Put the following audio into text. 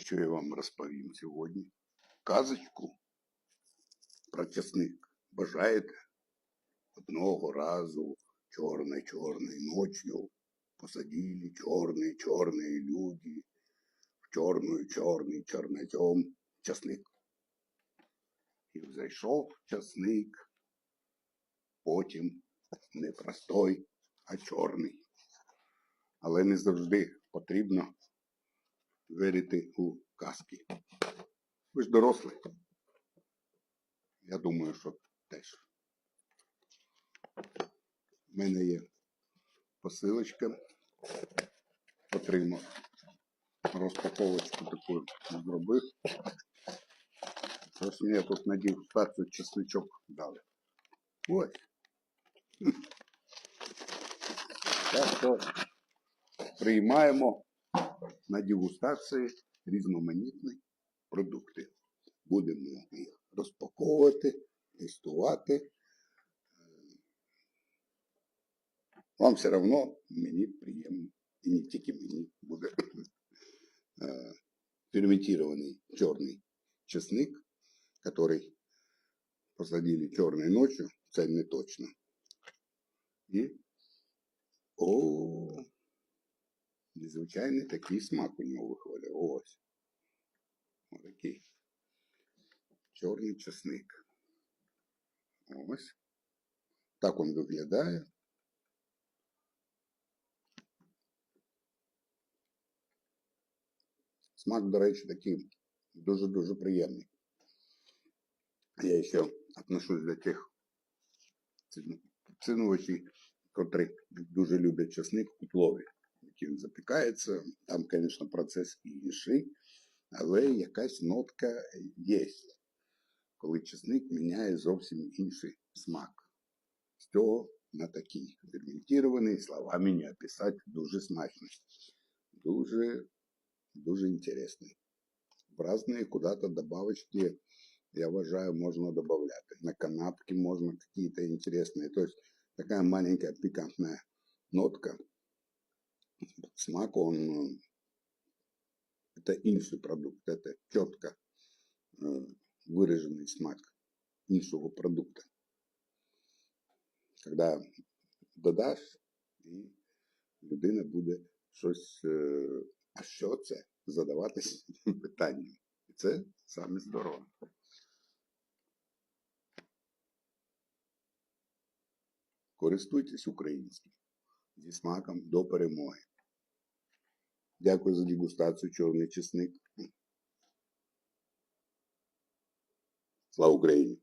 що я вам розповім сьогодні? Казочку про часник. Бажаєте? Одного разу черной-черной ночью посадили черные-черные люди в черную-черный чернозем часник. І взайшов часник, потім не простой, а чорний. Але не завжди потрібно вірити у казки. Ви ж дорослі. Я думаю, що теж. У мене є посилочка. Отримав розпаковочку таку зробив. Ось мені тут на дегустацію чесничок дали. Ось. Так що приймаємо на дегустації різноманітні продукти. Будемо їх розпаковувати, тестувати. Вам все одно мені приємно. І не тільки мені буде е, ферментированный черный чесник, который посадили черной ночью, це не точно. І о, незвичайний такий смак у нього виходить. Ось. Ось такий. Чорний чесник. Ось. Так він виглядає. Смак, до речі, такий дуже-дуже приємний. Я ще отношусь до тих цінувачів, котрі дуже люблять чесник у плові, який запікається. Там, звісно, процес інший, але якась нотка є, коли чесник міняє зовсім інший смак. З цього на такий ферментований, словами не описати, дуже смачний. Дуже дуже интересный. В разные куда-то добавочки, я уважаю, можно добавлять. На канапки можно какие-то интересные. То есть такая маленькая пикантная нотка. Смак, он, э, это инший продукт, это четко э, выраженный смак іншого продукта. Когда додаш, і людина буде щось е, а що це? Задаватись питанням. І це саме здорово. Користуйтесь українським зі смаком до перемоги. Дякую за дегустацію чорний чесник. Слава Україні!